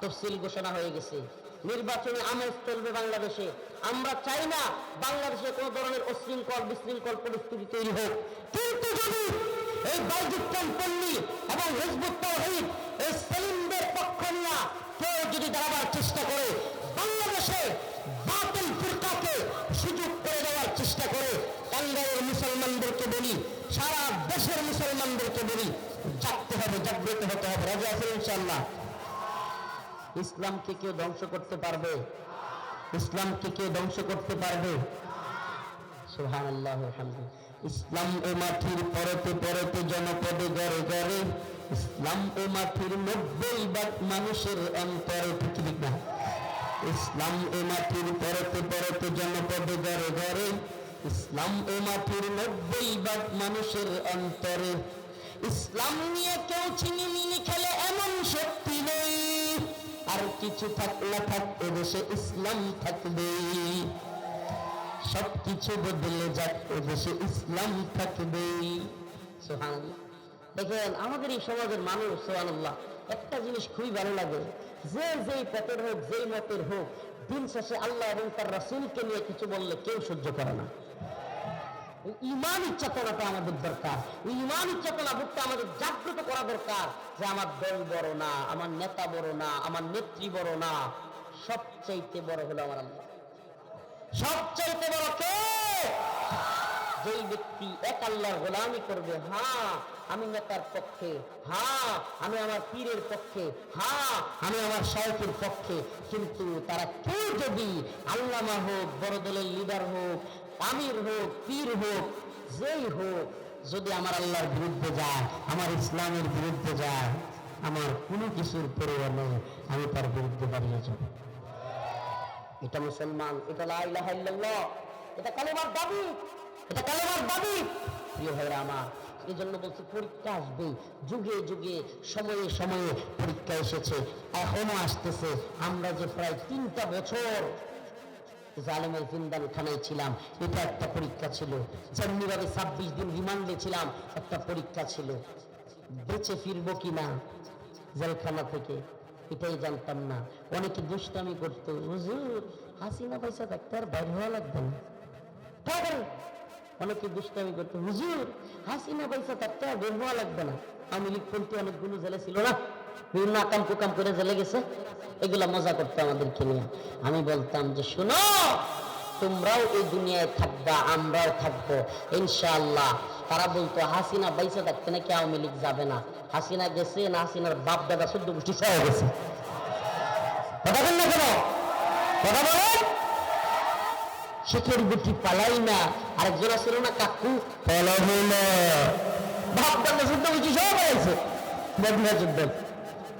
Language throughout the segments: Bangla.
তফসিল ঘোষণা হয়ে গেছে। নির্বাচনে আমেজ চলবে বাংলাদেশে। আমরা চাই না বাংলাদেশে কোনো ধরনের অশৃঙ্খল, বিশৃঙ্খল পরিস্থিতি তৈরি হোক। কিন্তু যদি এই পল্লী এবং হিজবুত তৌহিদ এই সেলিমদের পক্ষ নিয়ে কেউ যদি দাঁড়াবার চেষ্টা করে, বাংলাদেশে বাতিল সুযোগ করে দেওয়ার চেষ্টা করে মুসলমানদেরকে বলি, সারা দেশের মুসলমানদেরকে বলি, জাগতে হবে, জাগ্রত হতে হবে। রাজা আছেন ইনশাল্লাহ ইসলামকে কেউ ধ্বংস করতে পারবে? ইসলামকে কেউ ধ্বংস করতে পারবে? ইসলাম ও মাঠির পরতে পরতে জনপদে গড়ে গড়ে, ইসলাম ও মাটির নব্বই ভাগ মানুষের অন্তরে ঠিক না। ইসলাম ও মাটির পরতে পরতে জনপদে গড়ে গড়ে, ইসলাম ও মাটির নব্বই ভাগ মানুষের অন্তরে। ইসলাম নিয়ে কেউ ছিনিমিনি খেলে এমন শক্তি নেই। আর কিছু থাক না থাক, এদেশে ইসলাম থাকবে। সবকিছু বদলে যাক, এদেশে ইসলাম থাকবে। দেখেন, আমাদের এই সমাজের মানুষ সোহানুল্লাহ একটা জিনিস খুবই ভালো লাগে। যে যেই পথের হোক, যেই মতের হোক, দিন শেষে আল্লাহ এবং তার রাসূলকে নিয়ে কিছু বললে কেউ সহ্য করে না। ওই ইমান চেতনাটা আমাদের দরকার। ওই ইমান চেতনা বুকটা আমাদের জাগ্রত করা দরকার যে আমার দল বড় না, আমার নেতা বড় না, আমার নেত্রী বড় না। সবচাইতে বড় হলো আমার আল্লাহ। সবচাইতে বড় কে? যেই ব্যক্তি এক আল্লাহর গোলামি করবে হ্যাঁ আমি নেতার পক্ষে হ্যাঁ আমি আমার পীরের পক্ষে হ্যাঁ আমি আমার শায়কের পক্ষে। কিন্তু তারা কেউ যদি আল্লামা হোক, বড় দলের লিডার হোক আমির হোক, পীর হোক, যেই হোক, যদি আমার আল্লাহর বিরুদ্ধে যায়, আমার ইসলামের বিরুদ্ধে যায়, আমার কোনো কিছুর পরিবার আমি তার বিরুদ্ধে দাঁড়িয়ে যাব। এটা মুসলমান, এটা এটা কালেমার দাবি, এটা কালেমার দাবি। প্রিয় ভাইরা আমার এই জন্য বলছি পরীক্ষা আসবে, যুগে যুগে, সময়ে সময়ে পরীক্ষা এসেছে, এখনও আসতেছে। আমরা যে প্রায় তিনটা বছর জালেমের জিন্দান খানায় ছিলাম। এটা একটা পরীক্ষা ছিল। যেমনিভাবে ছাব্বিশ দিন রিমান্ডে ছিলাম, একটা পরীক্ষা ছিল। বেঁচে ফিরবো কিনা জেলখানা থেকে। এটাই জানতাম না। অনেকে দুষ্টামি করতো। হুজুর, হাসিনা পয়সা থাকতে আর বাইর হওয়া লাগবে না। তাই অনেকে দুষ্টামি করতো। হুজুর, হাসিনা পয়সা থাকতে আর বের হওয়া লাগবে না। আমি লিখপন্থী অনেকগুলো জেলে ছিল না। বিভিন্ন আকাম কুকাম করে জেলে গেছে। এগুলা মজা করতো আমাদেরকে নিয়ে। আমি বলতাম যে, শোনো, তোমরাও এই দুনিয়ায় থাকবা, আমরাও থাকব, ইনশাআল্লাহ। তারা বলতো, হাসিনা বাইসা থাকতে নাকি আওয়ামী লীগ যাবে না? হাসিনা গেছে, না হাসিনার বাপ, দাদা, সদ্য গোষ্ঠী সহ গেছে। কথা বল না কেন? কথা গুটি পালাই না না, কাকু? পালাবো না। বাপ, দাদা গোষ্ঠী যুদ্ধ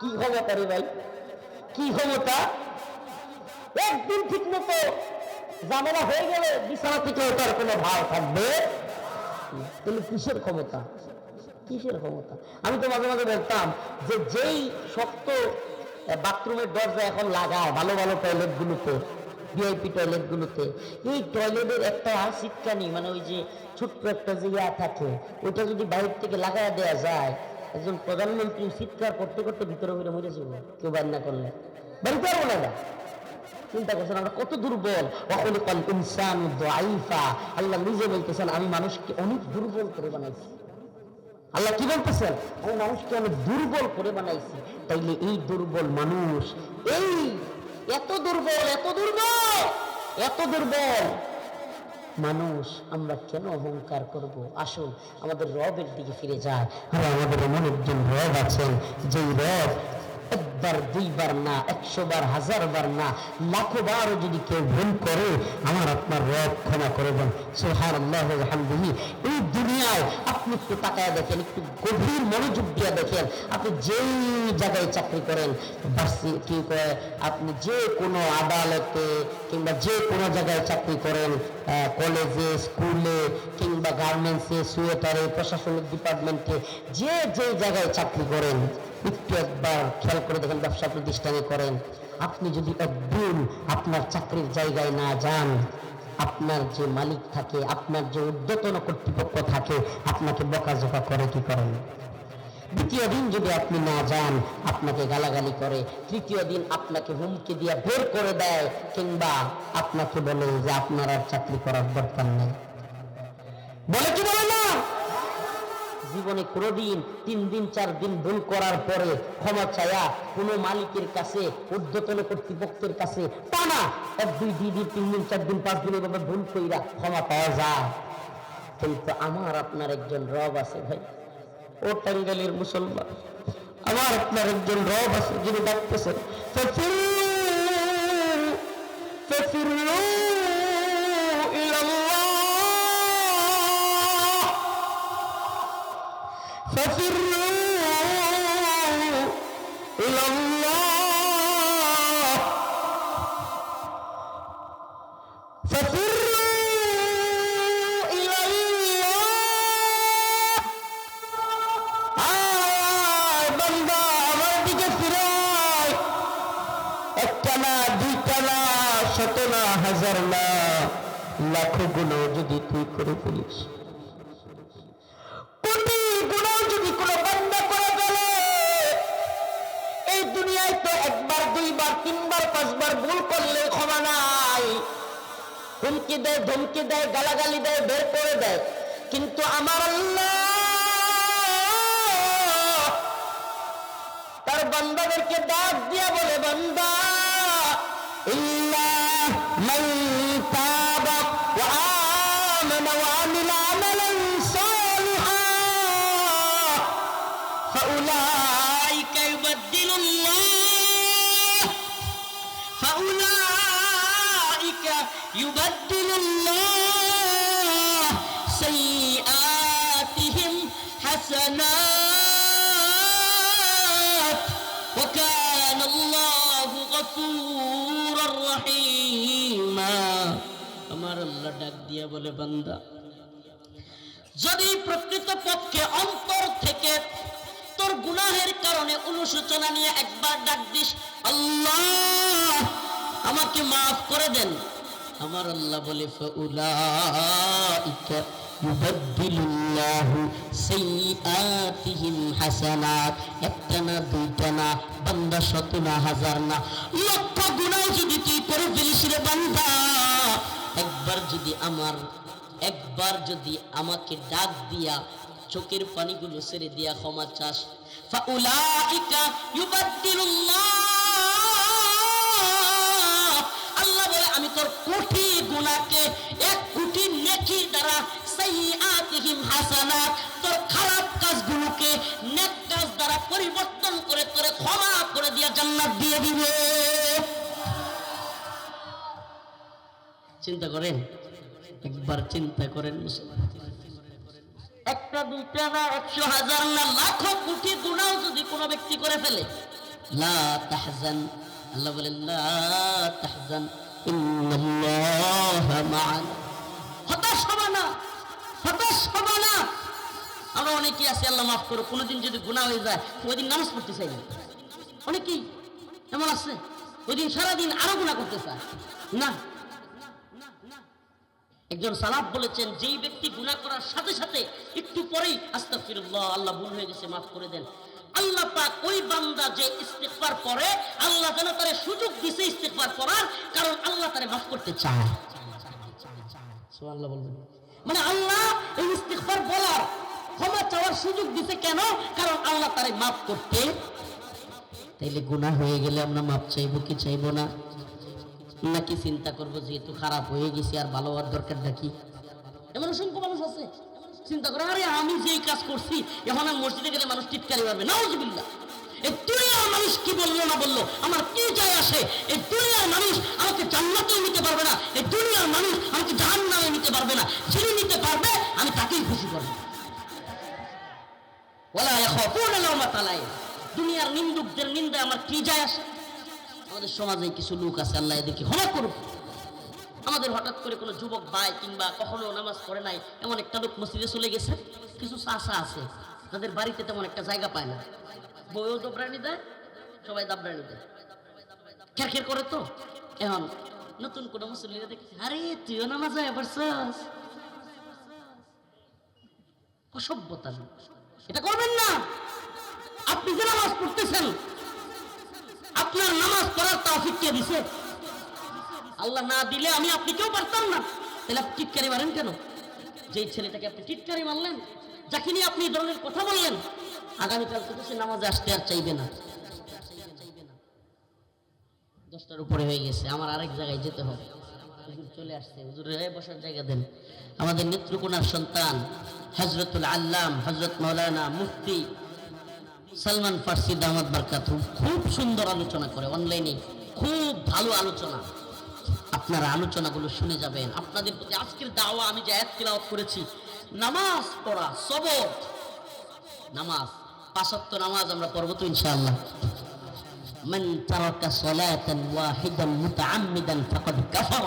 কি ক্ষমতা রে ভাই? কি ক্ষমতা? একদিন ঠিক মতো জামেলা হয়ে গেলে বিছানা থেকে ওঠার কোনো ভাব থাকবে? তাহলে কিসের ক্ষমতা? কিসের ক্ষমতা? আমি তো মাঝে মাঝে বলতাম যে যেই শক্ত বাথরুমের দরজা এখন লাগায় ভালো ভালো টয়লেট গুলোতে ভিআইপি টয়লেট গুলোতে এই টয়লেটের একটা সিটকানি মানে ওই যে ছোট্ট একটা যে ইয়া থাকে, ওইটা যদি বাইরে থেকে লাগায় দেওয়া যায় একজন প্রধানমন্ত্রী চিৎকার করতে করতে ভিতরে ভিতরে মরে যাব। কেউ বাইর না করলে। বাড়িতে পারব না। চিন্তা করছেন, আমরা কত দুর্বল। অখলিকাল ইনসান দাইফা আল্লাহ নিজে বলতেছেন, আমি মানুষকে অনেক দুর্বল করে বানাইছি। আল্লাহ কি বলতেছেন? আমি মানুষকে অনেক দুর্বল করে বানাইছি। তাইলে এই দুর্বল মানুষ, এই এত দুর্বল এত দুর্বল এত দুর্বল। মানুষ, আমরা কেন অহংকার করব? আসুন, আমাদের রবের দিকে ফিরে যায় আর আমাদের এমন একজন রব আছেন, যেই রব একবার, দুইবার না একশো বার হাজার বার না লাখো বারও যদি কেউ ভুল করে, আমার আপনার রব ক্ষমা করে দেন। সোহান আল্লাহ এই দুনিয়ায় আপনি একটু তাকায় দেখেন, একটু গভীর মনোযোগ দিয়ে দেখেন। আপনি যেই জায়গায় চাকরি করেন কি করে, আপনি যে কোনো আদালতে কিংবা যে কোনো জায়গায় চাকরি করেন কলেজে, স্কুলে কিংবা গার্মেন্টসে, সুয়েটারে, প্রশাসনিক ডিপার্টমেন্টে, যে যে জায়গায় চাকরি করেন, একটু একবার খেয়াল করে দেখেন, ব্যবসা প্রতিষ্ঠানে করেন। আপনি যদি একদিন আপনার চাকরির জায়গায় না যান, আপনার যে মালিক থাকে, আপনার যে উদ্যতন কর্তৃপক্ষ থাকে, আপনাকে বকাঝোকা করে কি করেন? দ্বিতীয় দিন যদি আপনি না যান, আপনাকে গালাগালি করে, তৃতীয় দিন আপনাকে হুমকি দিয়ে বের করে দেয়, কিংবা আপনাকে বলে যে আপনার আর চাকরি করার দরকার নেই। বলে কি বলে না? জীবনে কোনোদিন তিন দিন, চার দিন ভুল করার পরে ক্ষমা চায়া কোনো মালিকের কাছে, ঊর্ধ্বতন কর্তৃপক্ষের কাছে টানা এক, দুই দুই দিন, তিন দিন, চার দিন, পাঁচ দিন এভাবে ভুল কইরা ক্ষমা পাওয়া যায়। কিন্তু আমার, আপনার একজন রব আছে ভাই। ও টাঙ্গাইলের মুসলমান আমার আপনার একজন রব আছে যিনি ডাকতেছেন ففروا ففروا إلى الله গুণ যদি তুই করে ফেলিস। এই দুনিয়ায় তো একবার, দুইবার, তিনবার, পাঁচবার ভুল করলে ক্ষমা নাই। হুমকি দেয়, ধমকি দেয়, গালাগালি দেয়, বের করে দেয়। কিন্তু আমার আল্লাহ তার বান্দাদেরকে ডাক দিয়া বলে, বান্দা, ইল্লা মান ফাউলাইকা ইউবাদদিলুল্লাহ فأولئك يبدل الله سيئاتهم حسنات وكان الله غفورا رحيما আমার আল্লাহ ডাক দিয়া বলে বান্দা যদি প্রকৃত পক্ষে অন্তর থেকে তোর গুনাহের কারণে অনুশোচনা নিয়ে একবার ডাক দিস, আল্লাহ, আমাকে মাফ করে দেন। আমার আল্লাহ বলে, ফাউলাইকা ইউবাদদিলুল্লাহু সাইয়্যাতিহিম হাসানাত। একটা না, দুইটা না, বান্দা শত না, হাজার না। লক্ষ গুনাহ যদি তুই করে ফেলিস রে বান্দা, একবার যদি আমার, একবার যদি আমাকে ডাক দিয়া চোখের পানিগুলো ছেড়ে দিয়া ক্ষমা চাস। আল্লাহ বলে, আমি তোর কোটি গুনাহকে এক কোটি নেক কাজ দ্বারা পরিবর্তন করে তোরে ক্ষমা করে দিয়া জান্নাত দিয়ে দিবে। চিন্তা করেন? একবার চিন্তা করেন মুসলমান। একটা, দুইটা না, একশো হাজার না, লাখো কোটি গুণাও যদি কোনো ব্যক্তি করে ফেলে। লা তাহজান। আল্লাহ বলেন, লা তাহজান। হতাশ হবা না, হতাশ হবা না। আমরা অনেকেই আছি, আল্লাহ মাফ করো কোনোদিন যদি গুনাহ হয়ে যায় ওই দিন নামাজ পড়তে চাই না। অনেকেই এমন আছে ওই দিন সারাদিন আরও গুনাহ করতে চায়। না একজন সালাফ বলেছেন, যেই ব্যক্তি গুনাহ করার সাথে সাথে একটু পরেই আস্তাগফিরুল্লাহ, আল্লাহ ভুল হয়ে গেছে, মাফ করে দেন। আল্লাহ পাক ওই বান্দা যে ইস্তেগফার করে, আল্লাহ যেন তারে সুযোগ দিছে ইস্তেগফার করার, কারণ আল্লাহ তারে মাফ করতে চায়। মানে আল্লাহ এই ইস্তেগফার বলার ক্ষমা চাওয়ার সুযোগ দিছে কেন? কারণ আল্লাহ তারে মাফ করতে, তাইলে গুনাহ হয়ে গেলে আমরা মাপ চাইব কি চাইব না? নাকি চিন্তা করব যেহেতু খারাপ হয়ে গেছি, আর ভালো হওয়ার দরকারটা কি এমন অসংখ্য মানুষ আছে। চিন্তা করে, আরে আমি যেই কাজ করছি, এখন আমি মসজিদে গেলে মানুষ টিটকারি পারবে না তুই মানুষ কি বলল না বলল? আমার কি আসে? এই দুনিয়ার মানুষ আমাকে নিতে পারবে না। এই দুনিয়ার মানুষ আমাকে জাহান নামে নিতে পারবে না। যিনি নিতে পারবে, আমি তাকেই খুশি করব। ওলা লাইম। দুনিয়ার নিন্দুকদের নিন্দা আমার কি যায় আসে? আমাদের সমাজে কিছু লোক আছে, আল্লাহ এদেরকে ক্ষমা করুক। আমাদের হঠাৎ করে কোনো যুবক ভাই কিংবা কখনো নামাজ পড়ে নাই, এমন একটা লোক মসজিদে চলে গেছে। কিছু চাষা আছে, তাদের বাড়িতে তেমন একটা জায়গা পায় না। বইও দবরানি দেয়, সবাই দাবরানি দেয়। খের খের করে তো। এখন নতুন কোনো মুসল্লিরা দেখছি, আরে, তুইও নামাজ হয় অসভ্যতা। এটা করবেন না। আপনি যে নামাজ পড়তেছেন দিছে? আল্লাহ না দিলে আমি আপনি কেউ পারতাম না। তাহলে আপনি টিটকারি মারেন কেন? যেই ছেলেটাকে আপনি টিটকারি মারলেন, যাকে নিয়ে আপনি ধরনের কথা বললেন, আগামীকাল থেকে সে নামাজে আসতে আর চাইবে না। দশটার উপরে হয়ে গেছে, আমার আরেক জায়গায় যেতে হবে। চলে আসছে, হুজুরের হয়ে বসার জায়গা দেন। আমাদের নেত্রকোনার সন্তান হজরতুল আল্লাম হজরত মৌলানা মুফতি সালমান ফার্সি দামাত বারকাত খুব সুন্দর আলোচনা করে অনলাইনে খুব ভালো আলোচনা আপনারা আলোচনাগুলো শুনে যাবেন আপনাদের প্রতি আজকের দাওয়া আমি যে এক তিলাওয়াত করেছি নামাজ পড়া সবর নামাজ পাঁচত্ব নামাজ আমরা পড়বো তো ইনশাআল্লাহ من ترك صلاة واحدا متعمدا فقد كفر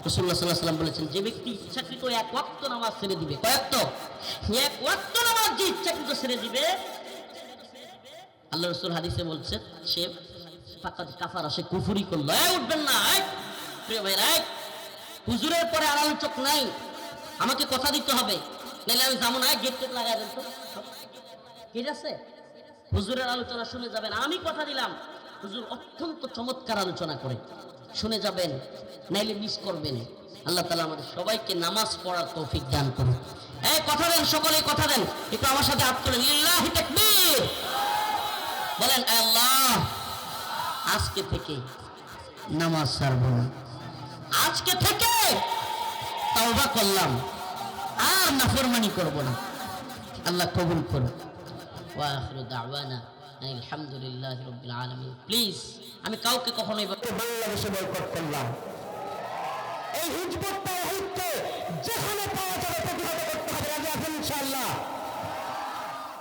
রাসূলুল্লাহ সাল্লাল্লাহু আলাইহি সাল্লাম বলেছেন যে ব্যক্তি ইচ্ছাকৃত এক ওয়াক্ত নামাজ ছেড়ে দিবে কয়েকত এক ওয়াক্ত নামাজ যে ইচ্ছাকৃত ছেড়ে দিবে আল্লাহ রসুল হাদিসে বলছে সে সে কুফুরি করল। উঠবেন না প্রিয় ভাইরা, এই, হুজুরের পরে আর আলোচক নাই। আমাকে কথা দিতে হবে, নাহলে আমি যাব না। গেট টেট লাগাই দেন তো। ঠিক আছে? হুজুরের আলোচনা শুনে যাবেন। আমি কথা দিলাম। হুজুর অত্যন্ত চমৎকার আলোচনা করে। শুনে যাবেন, নাইলে মিস করবেন। আল্লাহ তালা আমাদের সবাইকে নামাজ পড়ার তৌফিক দান করুন। এই, কথা দেন সকলে, কথা দেন। একটু আমার সাথে তোলেন। লিল্লাহি তাকবীর। বলেন, আল্লাহ। আজকে থেকে নামাজ ছাড়ব না। আজকে থেকে তওবা করলাম আর নাফরমানি করব না। আল্লাহ কবুল করুন ওয়াখিরু দাওয়ানা আলহামদুলিল্লাহ রাব্বিল আলামিন। প্লিজ আমি কাউকে কখনো বাংলাদেশে বয়কট করলাম। এই হিজবুত তাওহীদকে যেখানে পাওয়া যাবে প্রতিহত করতে হবে। রাজি আছেন ইনশাআল্লাহ।